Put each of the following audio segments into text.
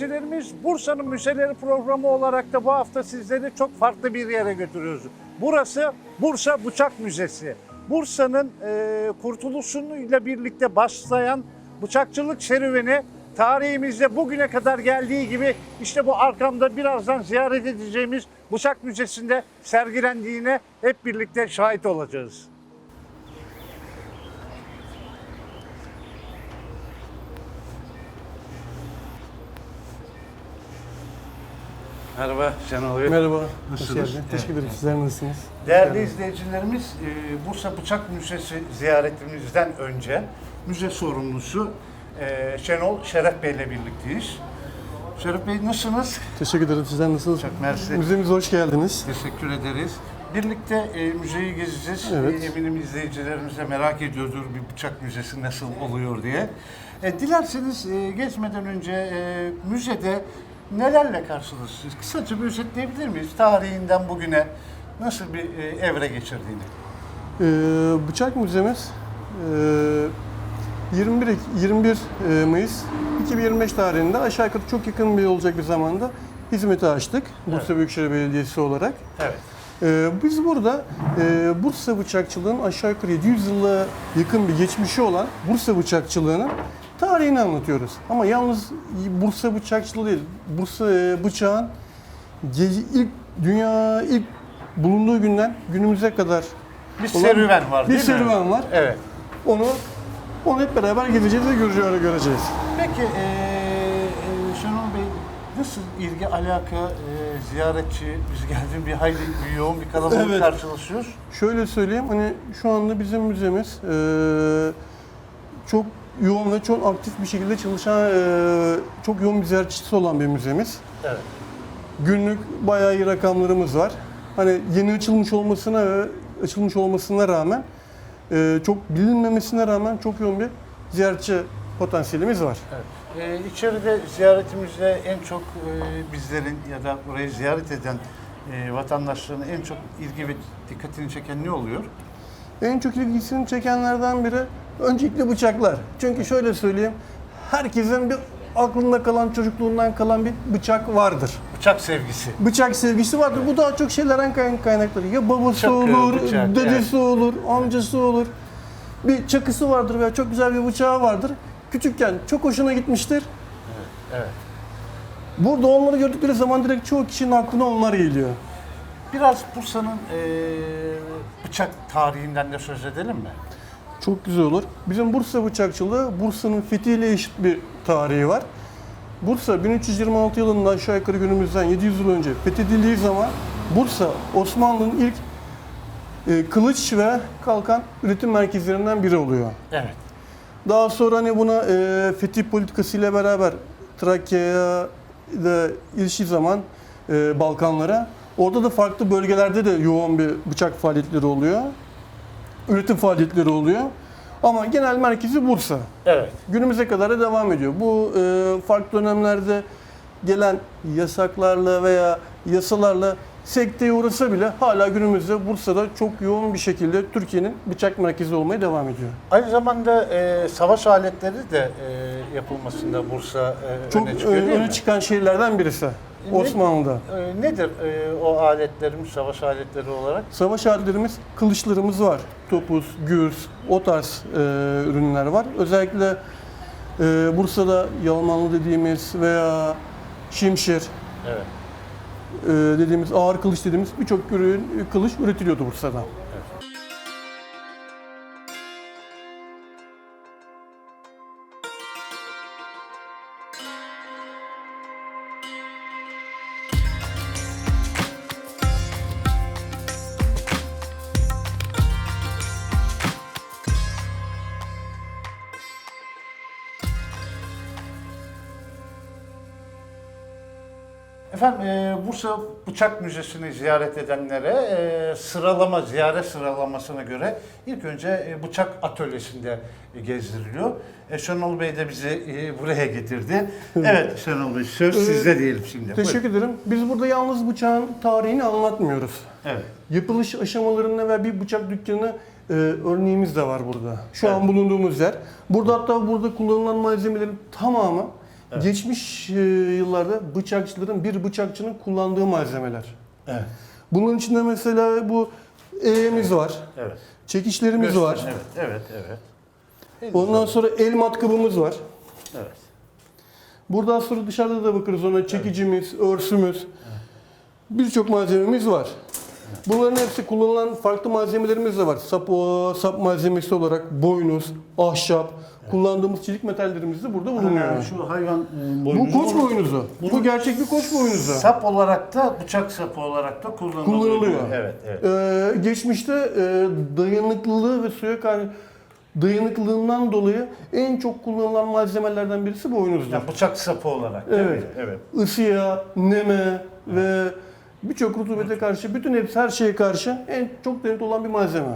İzleyicilerimiz, Bursa'nın Müzeleri programı olarak da bu hafta sizleri çok farklı bir yere götürüyoruz. Burası Bursa Bıçak Müzesi. Bursa'nın e, kurtuluşuyla birlikte başlayan bıçakçılık serüveni tarihimizde bugüne kadar geldiği gibi işte bu arkamda birazdan ziyaret edeceğimiz Bıçak Müzesi'nde sergilendiğine hep birlikte şahit olacağız. Merhaba Şenol Bey. Merhaba, hoş Nasılsınız? geldin. Teşekkür ederim. Sizler nasılsınız? Değerli izleyicilerimiz, e, Bursa Bıçak Müzesi ziyaretimizden önce müze sorumlusu e, Şenol Şeref Bey ile birlikteyiz. Şeref Bey nasılsınız? Teşekkür ederim. Sizler nasılsınız? Çok mersi. Müzemize hoş geldiniz. Teşekkür ederiz. Birlikte e, müzeyi gezeceğiz. Evet. E, eminim izleyicilerimiz de merak ediyordur bir bıçak müzesi nasıl oluyor diye. E, dilerseniz e, gezmeden önce e, müzede nelerle karşılaşıyorsunuz? Kısaca bir özetleyebilir miyiz? Tarihinden bugüne nasıl bir e, evre geçirdiğini? Ee, Bıçak Müzemiz e, 21, Ek- 21 e, Mayıs 2025 tarihinde aşağı yukarı çok yakın bir olacak bir zamanda hizmete açtık. Bursa Büyükşehir Belediyesi olarak. Evet. Ee, biz burada e, Bursa bıçakçılığının aşağı yukarı 700 yıla yakın bir geçmişi olan Bursa bıçakçılığının tarihini anlatıyoruz. Ama yalnız Bursa bıçakçılığı değil, Bursa e, bıçağın ilk dünya ilk bulunduğu günden günümüze kadar Bir olan serüven var bir değil mi? serüven var. Evet. Onu onu hep beraber gezeceğiz ve göreceğiz. göreceğiz. Peki e, e, Şenol Bey nasıl ilgi, alaka, e, ziyaretçi, biz geldiğim bir hayli bir yoğun bir kalabalık Evet. karşılaşıyoruz. Şöyle söyleyeyim, hani şu anda bizim müzemiz eee, çok yoğun ve çok aktif bir şekilde çalışan, eee, çok yoğun bir ziyaretçisi olan bir müzemiz. Evet. Günlük bayağı iyi rakamlarımız var. Hani yeni açılmış olmasına ve açılmış olmasına rağmen, eee, çok bilinmemesine rağmen çok yoğun bir ziyaretçi potansiyelimiz var. evet. E, içeride ziyaretimizde en çok e, bizlerin ya da burayı ziyaret eden e, vatandaşların en çok ilgi ve dikkatini çeken ne oluyor? En çok ilgisini çekenlerden biri öncelikle bıçaklar. Çünkü şöyle söyleyeyim, herkesin bir aklında kalan, çocukluğundan kalan bir bıçak vardır. Bıçak sevgisi. Bıçak sevgisi vardır. Bu daha çok şeylerden kay- kaynakları. Ya babası Çakı, olur, bıçak, dedesi olur, amcası olur. Bir çakısı vardır veya çok güzel bir bıçağı vardır. Küçükken çok hoşuna gitmiştir. Evet. Burada onları gördükleri zaman direkt çoğu kişinin aklına onlar geliyor. Biraz Bursa'nın e, bıçak tarihinden de söz edelim mi? Çok güzel olur. Bizim Bursa bıçakçılığı Bursa'nın fethiyle eşit bir tarihi var. Bursa 1326 yılında aşağı yukarı günümüzden 700 yıl önce fethedildiği zaman Bursa Osmanlı'nın ilk e, kılıç ve kalkan üretim merkezlerinden biri oluyor. Evet. Daha sonra hani buna e, fetih politikası ile beraber Trakya'ya da ilişki zaman e, Balkanlara orada da farklı bölgelerde de yoğun bir bıçak faaliyetleri oluyor. Üretim faaliyetleri oluyor. Ama genel merkezi Bursa. Evet. Günümüze kadar da devam ediyor. Bu e, farklı dönemlerde gelen yasaklarla veya yasalarla sekteye uğrasa bile hala günümüzde Bursa'da çok yoğun bir şekilde Türkiye'nin bıçak merkezi olmaya devam ediyor. Aynı zamanda e, savaş aletleri de e, yapılmasında Bursa e, Çok öne çıkıyor değil mi? öne çıkan şehirlerden birisi Osmanlı'da. E, nedir e, o aletlerimiz savaş aletleri olarak? Savaş aletlerimiz, kılıçlarımız var. Topuz, gürz, o tarz e, ürünler var. Özellikle e, Bursa'da Yalmanlı dediğimiz veya Şimşir Evet. e, dediğimiz, ağır kılıç dediğimiz birçok ürün, kılıç üretiliyordu Bursa'da. Bıçak Müzesi'ni ziyaret edenlere e, sıralama, ziyaret sıralamasına göre ilk önce e, bıçak atölyesinde e, gezdiriliyor. E, Şenol Bey de bizi e, buraya getirdi. Evet Şenol Bey söz sizde diyelim şimdi. Teşekkür ederim. Biz burada yalnız bıçağın tarihini anlatmıyoruz. Evet. Yapılış aşamalarında ve bir bıçak dükkanı e, örneğimiz de var burada. Şu an Evet. bulunduğumuz yer. Burada hatta burada kullanılan malzemelerin tamamı geçmiş e, yıllarda bıçakçıların bir bıçakçının kullandığı malzemeler. Evet. Bunun içinde mesela bu eğimiz var, Evet. çekişlerimiz Göster- var. Evet, evet, evet. En Ondan güzel. sonra el matkabımız var. Evet. Buradan sonra dışarıda da bakarız ona çekicimiz, örsümüz. Birçok malzememiz var. Bunların hepsi kullanılan farklı malzemelerimiz de var. Sap, sap malzemesi olarak boynuz, ahşap, kullandığımız çelik metallerimiz de burada bulunuyor. Ha, şu hayvan e, Bu koç boynuzu. Bu Bunu- gerçek bir koç boynuzu. Sap olarak da bıçak sapı olarak da kullanılıyor. Kullanılıyor. Evet, evet. Ee, geçmişte e, dayanıklılığı ve suya karşı dayanıklılığından dolayı en çok kullanılan malzemelerden birisi boynuzdur. Yani bıçak sapı olarak. Evet. Evet. Isıya, neme ve birçok rutubete karşı, bütün hepsi her şeye karşı en çok dayanıklı olan bir malzeme.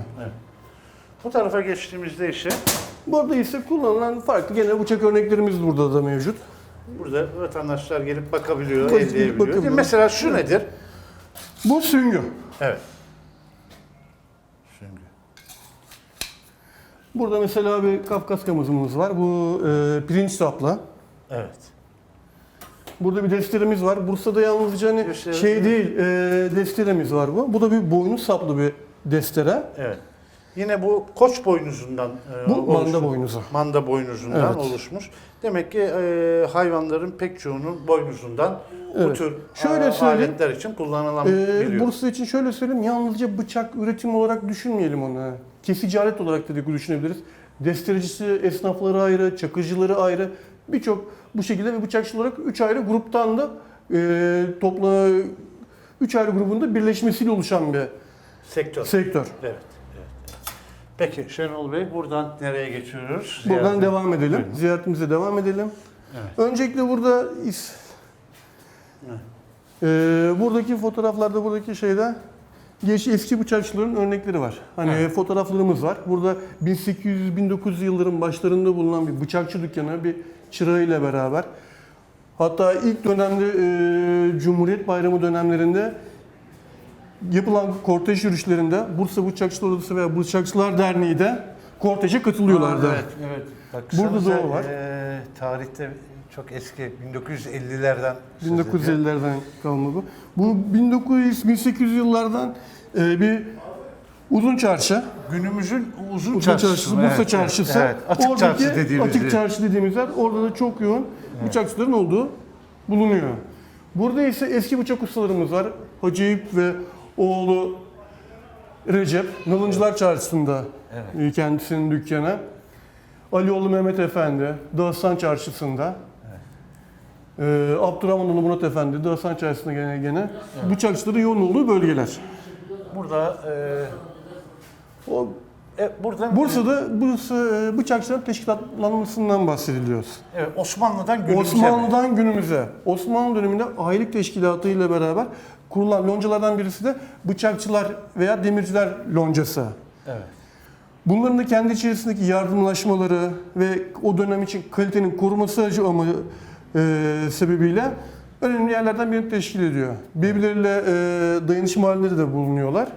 Bu tarafa geçtiğimizde ise Burada ise kullanılan farklı gene bıçak örneklerimiz burada da mevcut. burada vatandaşlar gelip bakabiliyor, Gelip elleyebiliyor. bakabiliyor. Mesela şu nedir? Bu süngü. Evet. Süngü. Burada mesela bir Kafkas kamızımız var. Bu e, pirinç sapla. Evet. Burada bir desteremiz var. Bursa'da yalnızca hani şey değil, e, desteremiz var bu. Bu da bir boynuz saplı bir destere. Evet. Yine bu koç boynuzundan e, Bu oluşmuş. manda boynuzu. Manda boynuzundan Evet. oluşmuş. Demek ki e, hayvanların pek çoğunun boynuzundan bu Evet. tür Şöyle a- aletler için kullanılan biliyor. Bursa için şöyle söyleyeyim, yalnızca bıçak üretimi olarak düşünmeyelim onu. Kesici alet olarak da düşünebiliriz. Desterecisi, esnafları ayrı, çakıcıları ayrı. Birçok bu şekilde ve bıçakçı olarak üç ayrı gruptan da e, topla üç ayrı grubunda birleşmesiyle oluşan bir Sektör. sektör. Evet. Peki Şenol Bey buradan nereye geçiyoruz? Buradan Ziyaret- devam edelim. Buyurun. Ziyaretimize devam edelim. Evet. Öncelikle burada is- Evet. Ee, buradaki fotoğraflarda buradaki şeyde geç eski bıçakçıların örnekleri var. Hani Evet. fotoğraflarımız var. Burada 1800-1900 yılların başlarında bulunan bir bıçakçı dükkanı bir çırağıyla beraber. Hatta ilk dönemde e, Cumhuriyet Bayramı dönemlerinde yapılan kortej yürüyüşlerinde Bursa Bıçakçılar Odası veya Bıçakçılar Derneği de korteje katılıyorlardı. Evet, evet. Burada da o var. e, tarihte çok eski 1950'lerden söz ediyor. 1950'lerden kalma bu. Bu 1900-1800 yıllardan e, bir uzun çarşı. Günümüzün uzun, Uzun çarşısı. çarşısı, Bursa Evet, çarşısı. Evet, açık Oradaki çarşı dediğimiz. Açık çarşı dediğimiz yer. Orada da çok yoğun bıçakçıların olduğu bulunuyor. Burada ise eski bıçak ustalarımız var. Hacı Eyüp ve oğlu Recep. Nalıncılar Çarşısı'nda Evet. e, kendisinin dükkanı. Alioğlu Mehmet Efendi, Dağıstan Çarşısı'nda. Ee, Abdurrahmanoğlu Murat Efendi, Dağıstan Çarşısı'nda gene gene. Bıçakçıların yoğun olduğu bölgeler. Burada e, O e, burada Bursa'da Bursa e, bıçakçıların teşkilatlanmasından bahsediliyoruz. evet, Osmanlı'dan günümüze. Osmanlı'dan günümüze, Osmanlı döneminde aylık teşkilatı ile beraber kurulan loncalardan birisi de bıçakçılar veya demirciler loncası. Evet. Bunların da kendi içerisindeki yardımlaşmaları ve o dönem için kalitenin koruması ama e, sebebiyle önemli yerlerden birini teşkil ediyor. Birbirleriyle e, dayanışma halinde de bulunuyorlar.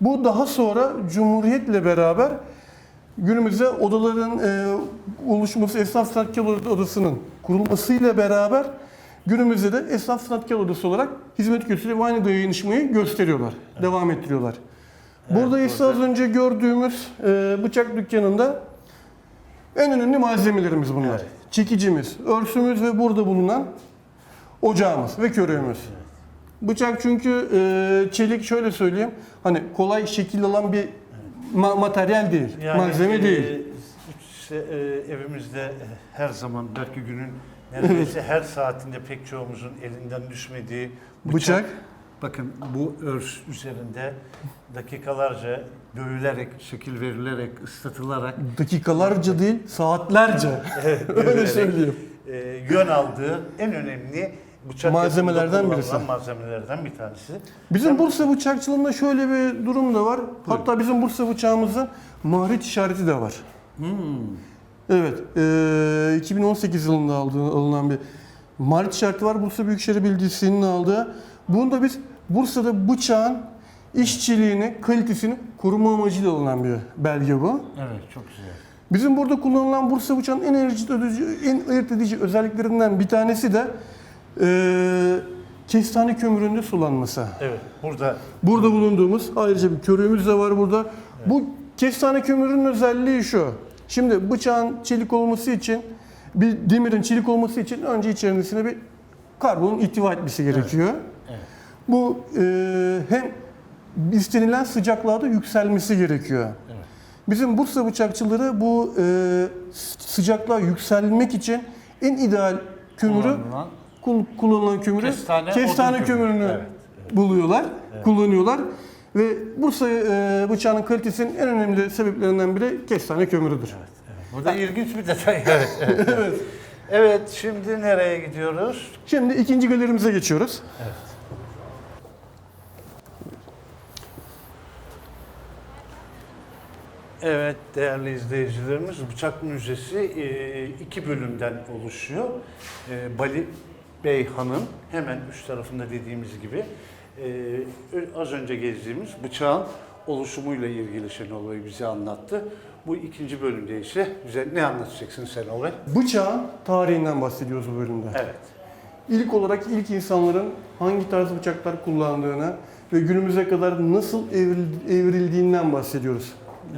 Bu daha sonra Cumhuriyet'le beraber günümüzde odaların e, oluşması, Esnaf Sanatkar Odası'nın kurulmasıyla beraber günümüzde de Esnaf Sanatkar Odası olarak hizmet gösteriyor ve aynı dayanışmayı gösteriyorlar, devam ettiriyorlar. Burada ise az önce gördüğümüz e, bıçak dükkanında en önemli malzemelerimiz bunlar. Evet. Çekicimiz, örsümüz ve burada bulunan ocağımız ve körüğümüz. Bıçak çünkü e, çelik şöyle söyleyeyim, hani kolay şekil alan bir ma- materyal değil, malzeme e, değil. işte, e, evimizde e, her zaman belki günün neredeyse her saatinde pek çoğumuzun elinden düşmediği bıçak. Bıçak. Bakın bu örs üzerinde dakikalarca dövülerek, şekil verilerek, ıslatılarak Dakikalarca değil, saatlerce. Öyle dövülerek, söyleyeyim. e, yön aldığı en önemli bıçak Malzemelerden yapımında birisi. kullanılan malzemelerden bir tanesi. Bizim Bursa bıçakçılığında şöyle bir durum da var. Hatta bizim Bursa bıçağımızın mahreç işareti de var. Evet, e, 2018 yılında aldığı, alınan bir mahreç işareti var. Bursa Büyükşehir Belediyesi'nin aldığı. Bunu da biz Bursa'da bıçağın işçiliğini, kalitesini koruma amacıyla alınan bir belge bu. Evet, çok güzel. Bizim burada kullanılan Bursa bıçağının en ayırt edici, en ayırt edici özelliklerinden bir tanesi de eee kestane kömüründe sulanması. Evet. Burada Burada bulunduğumuz ayrıca bir körüğümüz de var burada. Bu kestane kömürünün özelliği şu. Şimdi bıçağın çelik olması için, bir demirin çelik olması için önce içerisine bir karbonun ihtiva etmesi gerekiyor. Evet. Bu e, hem istenilen sıcaklığa da yükselmesi gerekiyor. Evet. Bizim Bursa bıçakçıları bu e, sıcaklığa yükselmek için en ideal kömürü kullanılan kul- kullanılan kömürü Kestane, kestane, kömürünü Evet, buluyorlar, kullanıyorlar ve Bursa e, bıçağının kalitesinin en önemli sebeplerinden biri kestane kömürüdür. Bu da ilginç bir detay. Evet. Evet. evet. evet, şimdi nereye gidiyoruz? Şimdi ikinci galerimize geçiyoruz. Evet değerli izleyicilerimiz Bıçak Müzesi e, iki bölümden oluşuyor. E, Bali Bey Hanım hemen üst tarafında dediğimiz gibi e, az önce gezdiğimiz bıçağın oluşumuyla ilgili Şenol Bey bize anlattı. Bu ikinci bölümde ise bize ne anlatacaksın Şenol Bey? Bıçağın tarihinden bahsediyoruz bu bölümde. Evet. İlk olarak ilk insanların hangi tarz bıçaklar kullandığını ve günümüze kadar nasıl evril- evrildiğinden bahsediyoruz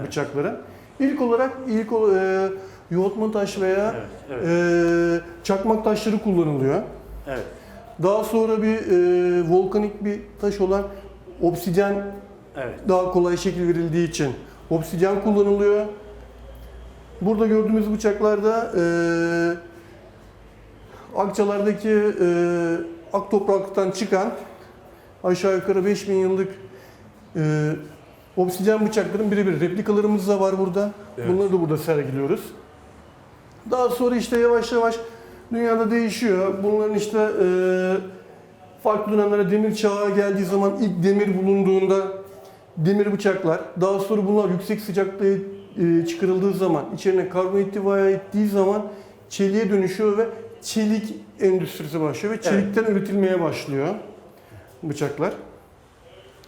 bıçakların. İlk olarak ilk e, yoğurtma taş veya Evet, evet. e, çakmak taşları kullanılıyor. Evet. Daha sonra bir e, volkanik bir taş olan obsidyen Evet. daha kolay şekil verildiği için obsidyen kullanılıyor. Burada gördüğümüz bıçaklarda e, akçalardaki e, ak topraktan çıkan aşağı yukarı 5000 yıllık e, obsidyen bıçakların birebir replikalarımız da var burada. Evet. Bunları da burada sergiliyoruz. Daha sonra işte yavaş yavaş dünyada değişiyor. Bunların işte e, farklı dönemlere demir çağı geldiği zaman ilk demir bulunduğunda demir bıçaklar, daha sonra bunlar yüksek sıcaklığa e, çıkarıldığı zaman, içerine karbon ihtivaya ettiği zaman çeliğe dönüşüyor ve çelik endüstrisi başlıyor ve çelikten üretilmeye başlıyor bıçaklar.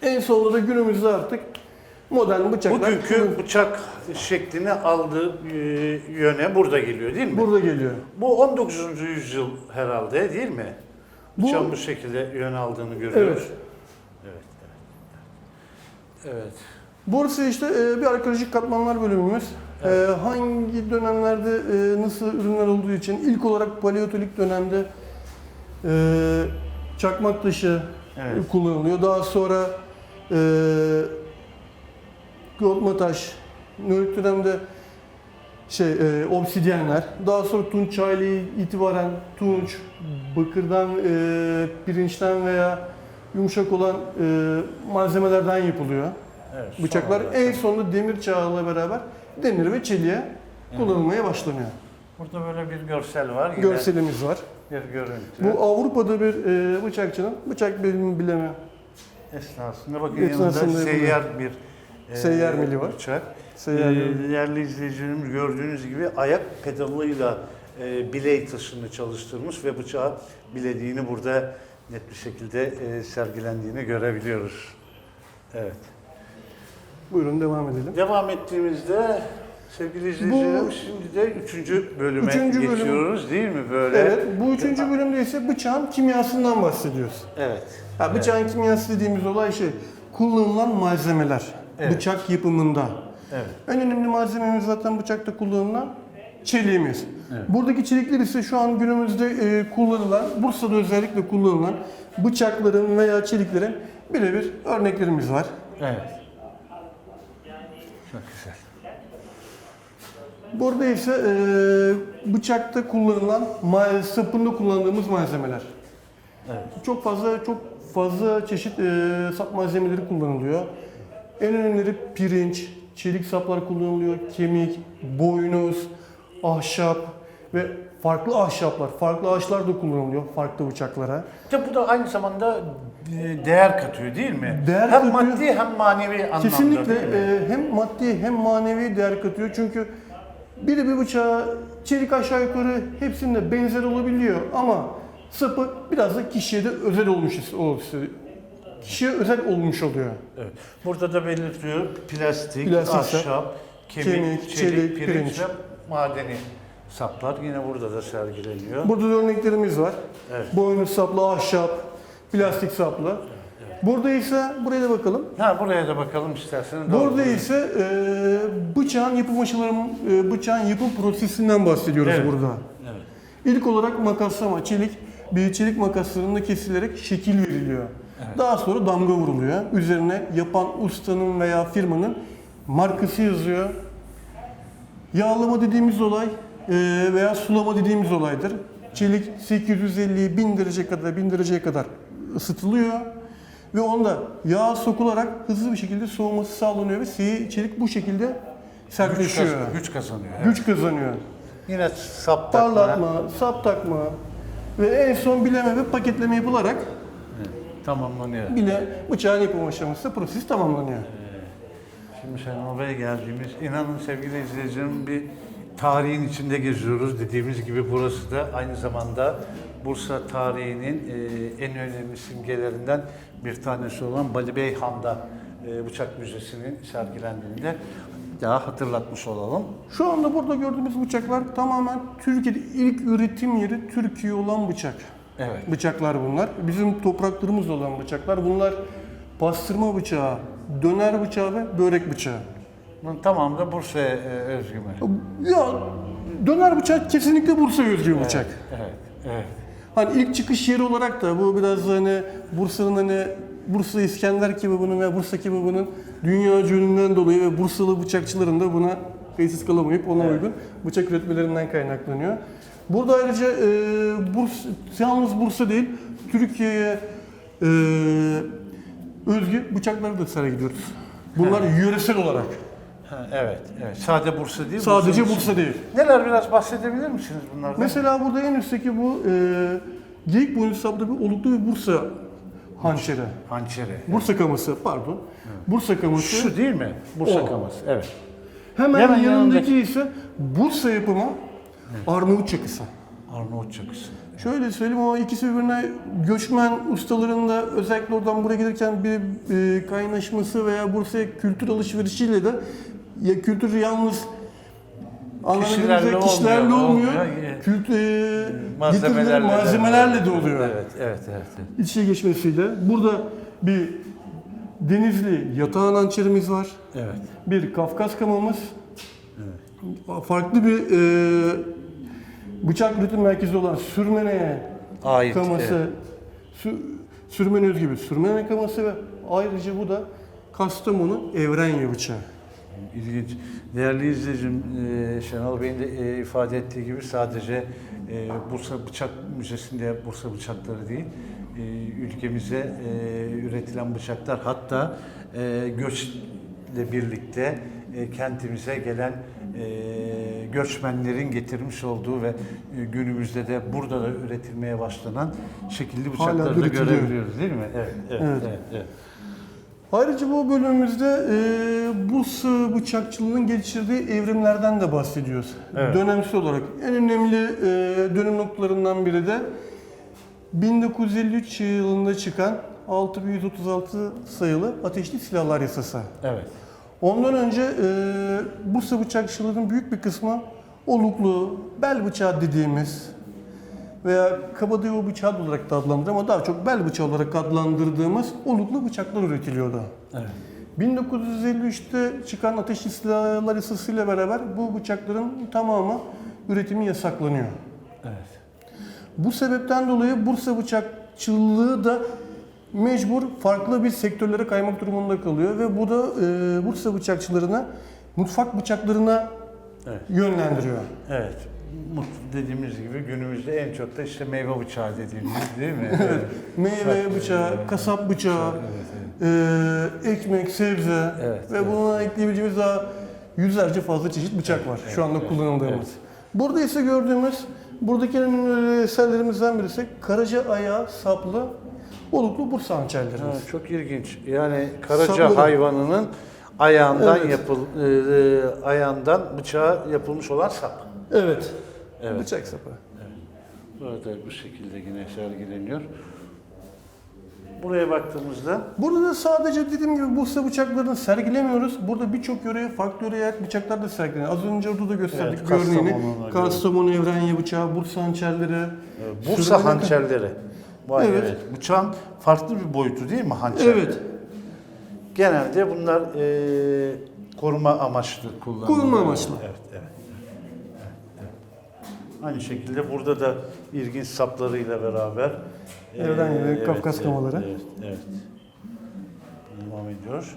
En sonunda da günümüzde artık modern bıçaklar Bugünkü bıçak şeklini aldığı e, yöne burada geliyor değil mi? burada geliyor. Bu 19. yüzyıl herhalde değil mi? Bu- Bıçağın bu şekilde yön aldığını görüyoruz. Evet. Evet. Evet. evet. Burası işte e, bir arkeolojik katmanlar bölümümüz. Evet. E, hangi dönemlerde nasıl ürünler olduğu için ilk olarak paleotolik dönemde çakmak taşı Evet. kullanılıyor. Daha sonra yoğurtma taş, Neolit dönemde şey e, obsidyenler, daha sonra tunç çağıyla itibaren tunç, bakırdan, e, pirinçten veya yumuşak olan e, malzemelerden yapılıyor. evet. Bıçaklar olarak en da- sonunda demir çağıyla beraber demir ve çeliğe kullanılmaya başlanıyor. Burada böyle bir görsel var. Yine Görselimiz var. Bir görüntü. Bu Avrupa'da bir e, bıçakçının bıçak bilimi bileme esnasında bakın Esnasında yanında yapılıyor. seyyar bir Seyyar mili var. Bıçak. seyyarlı. Ee, değerli izleyicilerimiz gördüğünüz gibi ayak pedalıyla e, biley taşını çalıştırmış ve bıçağı bilediğini burada net bir şekilde e, sergilendiğini görebiliyoruz. Evet. Buyurun devam edelim. Devam ettiğimizde sevgili izleyicilerim şimdi de üçüncü bölüme Üçüncü bölüm. geçiyoruz değil mi böyle? Evet, bu üçüncü bölümde ise bıçağın kimyasından bahsediyoruz. Evet. Ha, bıçağın kimyası dediğimiz olay şey, kullanılan malzemeler. Evet. Bıçak yapımında. Evet. En önemli malzememiz zaten bıçakta kullanılan çeliğimiz. Evet. Buradaki çelikler ise şu an günümüzde e, kullanılan, Bursa'da özellikle kullanılan bıçakların veya çeliklerin birebir örneklerimiz var. Evet. Çok güzel. Burada ise e, bıçakta kullanılan, sapında kullandığımız malzemeler. Evet. Çok fazla çok fazla çeşit e, sap malzemeleri kullanılıyor. En önemlileri pirinç, çelik saplar kullanılıyor, kemik, boynuz, ahşap ve farklı ahşaplar, farklı ağaçlar da kullanılıyor farklı bıçaklara. İşte bu da aynı zamanda e, değer katıyor değil mi? Değer hem katıyor. maddi hem manevi anlamda Kesinlikle e, hem maddi hem manevi değer katıyor çünkü biri bir bıçağa çelik aşağı yukarı hepsinde benzer olabiliyor ama sapı biraz da kişiye de özel olmuş. Kişiye özel olmuş oluyor. Evet. Burada da belirtiyor plastik, Plastik sap. ahşap, Kemik, çelik, pirinç. ve madeni saplar yine burada da sergileniyor. Burada da örneklerimiz var. Evet. Boynuz saplı, ahşap, plastik saplı. Burada ise buraya da bakalım. Ha buraya da bakalım istersen. Burada ise e, bıçağın yapım aşalarının, e, bıçağın yapım prosesinden bahsediyoruz Evet. burada. Evet. İlk olarak makaslama, çelik, bir çelik makaslarında kesilerek şekil veriliyor. Daha sonra damga vuruluyor. Üzerine yapan ustanın veya firmanın markası yazıyor. Yağlama dediğimiz olay e, veya sulama dediğimiz olaydır. Çelik 850 1000 derece kadar 1000 dereceye kadar ısıtılıyor ve onda yağ sokularak hızlı bir şekilde soğuması sağlanıyor ve si- çelik bu şekilde Güç, sertleşiyor. kaz- güç kazanıyor. evet. Güç kazanıyor. Yine sap takma. Parlatma, sap takma ve en son bileme ve paketleme yapılarak Tamamlanıyor. bile bıçağın yapım aşamasında proses tamamlanıyor. Şimdi Şenol Bey'e geldiğimiz, inanın sevgili izleyicilerim bir tarihin içinde geziyoruz. Dediğimiz gibi burası da aynı zamanda Bursa tarihinin e, en önemli simgelerinden bir tanesi olan Bali Bey Han'da e, Bıçak Müzesi'nin sergilendiğinde daha hatırlatmış olalım. Şu anda burada gördüğümüz bıçaklar tamamen Türkiye'de ilk üretim yeri Türkiye olan bıçak. Evet. Bıçaklar bunlar. Bizim topraklarımızda olan bıçaklar. Bunlar pastırma bıçağı, döner bıçağı ve börek bıçağı. Bunun tamamı da Bursa'ya e, özgü mü? Ya döner bıçak kesinlikle Bursa özgü bir bıçak. Evet, evet. Hani ilk çıkış yeri olarak da bu biraz hani Bursa'nın hani Bursa İskender kebabının ve Bursa kebabının dünya ününden dolayı ve Bursalı bıçakçıların da buna kayıtsız kalamayıp ona uygun bıçak üretmelerinden kaynaklanıyor. Burada ayrıca e, Bursa, yalnız Bursa değil, Türkiye'ye e, özgü bıçakları da sergiliyoruz. Bunlar yöresel olarak. Ha, evet, evet. Sade Bursa değil. Sadece Bursa'nın Bursa değil. Neler biraz bahsedebilir misiniz bunlardan? Mesela burada en üstteki bu e, geyik boynu saplı bir oluklu bir Bursa hançeri. Hançeri. Bursa kaması pardon. Bursa kaması. Şu değil mi? Bursa O. kaması. Evet. Hemen, Hemen yanındaki ise Bursa yapımı Arnavut çakısı. Arnavut çakısı. Şöyle söyleyeyim o ikisi birbirine göçmen ustalarında özellikle oradan buraya gelirken bir e, kaynaşması veya Bursa'ya kültür alışverişiyle de ya kültür yalnız Kişilerle anladığımızda kişilerle olmuyor, olmuyor. olmuyor. Kült, e, Malzemelerle de. malzemelerle de oluyor. Evet, evet, evet. evet. İç içe geçmesiyle. Burada bir Denizli yatağın hançerimiz var. Evet. Bir Kafkas kamamız. Farklı bir e, bıçak üretim merkezi olan Sürmene Ait. kaması. evet. Sü, Sürmene özgü Sürmene kaması ve ayrıca bu da Kastamonu Evrenya bıçağı. İlginç. Değerli izleyicim, e, Şenol Bey'in de e, ifade ettiği gibi sadece e, Bursa Bıçak Müzesi'nde Bursa bıçakları değil, e, ülkemize e, üretilen bıçaklar hatta e, göçle birlikte e, kentimize gelen e, göçmenlerin getirmiş olduğu ve e, günümüzde de burada da üretilmeye başlanan şekilli bıçakları da üretiliyor. görebiliyoruz değil mi? Evet, evet, Evet. evet. evet. Ayrıca bu bölümümüzde e, Bursa bıçakçılığının geçirdiği evrimlerden de bahsediyoruz. Evet. Dönemsel olarak en önemli e, dönüm noktalarından biri de 1953 yılında çıkan 6136 sayılı ateşli silahlar yasası. Evet. Ondan önce e, Bursa bıçakçılığının büyük bir kısmı oluklu, bel bıçağı dediğimiz veya kabadayı bıçağı olarak da adlandırır ama daha çok bel bıçağı olarak adlandırdığımız oluklu bıçaklar üretiliyordu. Evet. 1953'te çıkan ateşli silahlar yasasıyla beraber bu bıçakların tamamı üretimi yasaklanıyor. Evet. Bu sebepten dolayı Bursa bıçakçılığı da mecbur farklı bir sektörlere kaymak durumunda kalıyor ve bu da e, Bursa bıçakçılarına mutfak bıçaklarına Evet. yönlendiriyor. Evet. Dediğimiz gibi günümüzde en çok da işte meyve bıçağı dediğimiz değil mi? evet. Meyve bıçağı, kasap bıçağı, e, ekmek, sebze Evet, ve evet. buna ekleyebileceğimiz daha yüzlerce fazla çeşit bıçak var şu anda evet, kullanıldığımız. evet. Burada ise gördüğümüz buradaki önemli eserlerimizden birisi karaca ayağı saplı oluklu Bursa hançerlerimiz. Ha, çok ilginç. Yani karaca Sapları. hayvanının ayağından Evet. yapıl e, e, ayağından bıçağa yapılmış olan sap. Evet. Evet. Bıçak sapı. Burada bu şekilde yine sergileniyor. Buraya baktığımızda Burada da sadece dediğim gibi Bursa bıçaklarını sergilemiyoruz. Burada birçok yöreye farklı yöreye ait bıçaklar da sergileniyor. Az önce orada da gösterdik Evet, bir örneğini. Kastamonu Evrenya bıçağı, Bursa hançerleri. e, Bursa Sürmeli- hançerleri. Vay Evet. evet. Bıçağın farklı bir boyutu değil mi hançer? Evet. Genelde bunlar e, koruma amaçlı kullanılıyor. Koruma amaçlı. Evet, evet. Aynı şekilde burada da ilginç saplarıyla beraber e, Evrenya ve Kafkas kamaları. Evet, evet. Devam ediyor.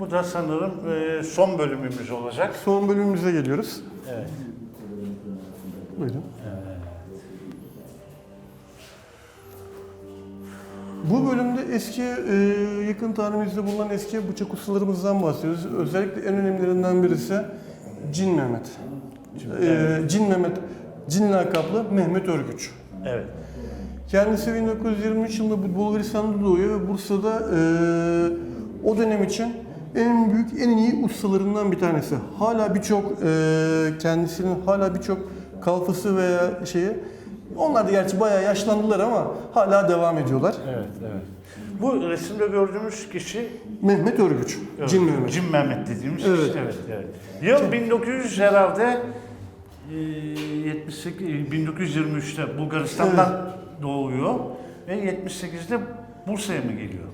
Bu da sanırım e, son bölümümüz olacak. Son bölümümüze geliyoruz. Evet. Buyurun. Bu bölümde eski e, yakın tarihimizde bulunan eski bıçak ustalarımızdan bahsediyoruz. Özellikle en önemlilerinden birisi Cin Mehmet. E, Cin Mehmet, Cin lakaplı Mehmet Örgüç. Evet. Kendisi 1923 yılında bu Bulgaristan'da doğuyor ve Bursa'da e, o dönem için en büyük, en iyi ustalarından bir tanesi. Hala birçok e, kendisinin hala birçok kalfası veya şeyi onlar da gerçi bayağı yaşlandılar ama hala devam ediyorlar. Evet, evet. Bu resimde gördüğümüz kişi Mehmet Örgüç, Evet, Cin Mehmet. Cin Mehmet dediğimiz Evet. kişi. Evet, evet. Yıl 1900 herhalde 78 e, 1923'te Bulgaristan'dan doğuyor ve 78'de Bursa'ya mı geliyor?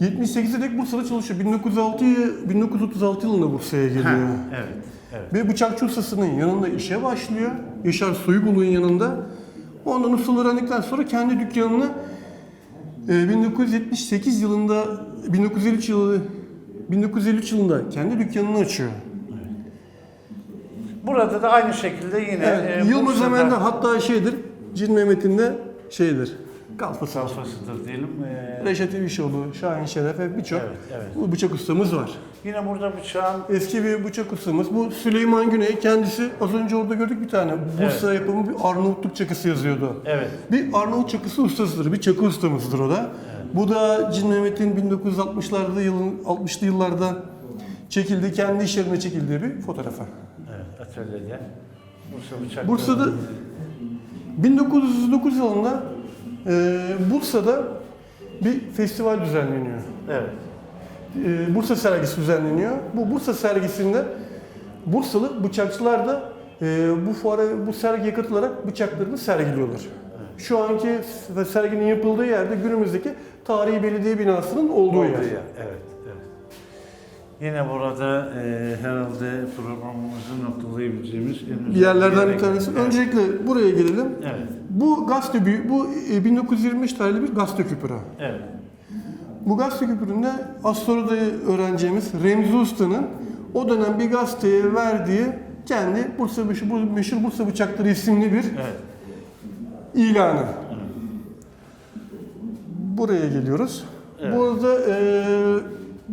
78'de dek Bursa'da çalışıyor. 1906 1936 yılında Bursa'ya geliyor. Ha, evet, evet. Ve bıçakçı ustasının yanında işe başlıyor. Yaşar Soygulu'nun yanında. Ondan ustalığı öğrendikten sonra kendi dükkanını e, 1978 yılında 1953 yılı 1953 yılında kendi dükkanını açıyor. Burada da aynı şekilde yine Evet, e, Yılmaz Bursa'da Emen'de hatta şeydir, Cin Mehmet'in de şeydir, kalfası. sayfasıdır diyelim. E, Reşat İvişoğlu, Şahin Şeref ve birçok Evet, evet. bu bıçak ustamız var. yine burada bıçağın Eski bir bıçak ustamız. Bu Süleyman Güney kendisi az önce orada gördük bir tane. Bursa yapımı bir Arnavutluk çakısı yazıyordu. evet Bir Arnavut çakısı ustasıdır. Bir çakı ustamızdır o da. Bu da Cin Mehmet'in 1960'larda yılın 60'lı yıllarda çekildiği, kendi iş yerine çekildiği bir fotoğrafı. Evet atölyede Bursa bıçak. Bursa'da 1909 yılında e, Bursa'da bir festival düzenleniyor. Evet. e, Bursa sergisi düzenleniyor. Bu Bursa sergisinde Bursalı bıçakçılar da e, bu fuara, bu sergiye katılarak bıçaklarını sergiliyorlar. Şu anki serginin yapıldığı yerde günümüzdeki tarihi belediye binasının olduğu Olduğu yer. yer. Evet, evet. Yine burada e, herhalde programımızı noktalayabileceğimiz en Bir yerlerden bir tanesi. geldik. Öncelikle buraya gelelim. Evet, Bu gazete büyü, bu e, 1923 tarihli bir gazete küpürü. evet. Bu gazete küpüründe az sonra da öğreneceğimiz Remzi Usta'nın o dönem bir gazeteye verdiği kendi Bursa meşhur, meşhur Bursa Bıçakları isimli bir Evet. ilanı. Buraya geliyoruz. Evet. Burada eee,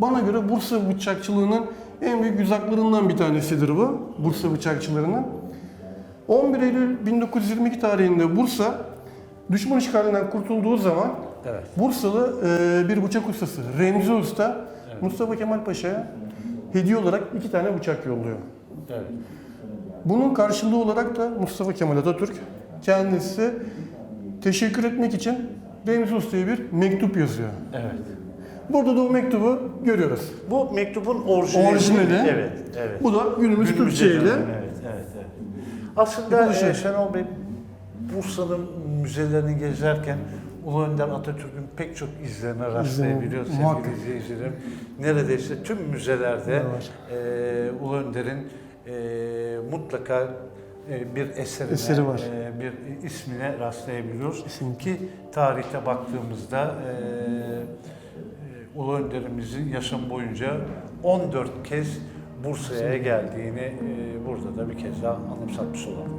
bana göre Bursa bıçakçılığının en büyük yüzaklarından bir tanesidir bu. Bursa bıçakçılarının. 11 Eylül 1922 tarihinde Bursa düşman işgalinden kurtulduğu zaman Evet. Bursalı eee, bir bıçak ustası Remzi Usta Mustafa Kemal Paşa'ya hediye olarak iki tane bıçak yolluyor. Evet. Bunun karşılığı olarak da Mustafa Kemal Atatürk kendisi teşekkür etmek için Remzi Usta'ya bir mektup yazıyor. Evet. Burada da o mektubu görüyoruz. Bu mektubun orijinali. Orijinali. Evet, evet. Bu da günümüz Günümüze Türkçe'yle. dönen, Evet, evet, evet. Aslında Yapılışı. e, Şenol Bey, Bursa'nın müzelerini gezerken Ulu Önder Atatürk'ün pek çok izlerine rastlayabiliyoruz sevgili izleyicilerim. Neredeyse tüm müzelerde e, Ulu Önder'in e, mutlaka e, bir eserine, Eseri var. e, bir ismine rastlayabiliyoruz. Kesinlikle. Ki tarihte baktığımızda e, Ulu Önder'imizin yaşam boyunca 14 kez Bursa'ya geldiğini e, burada da bir kez daha anımsatmış olalım.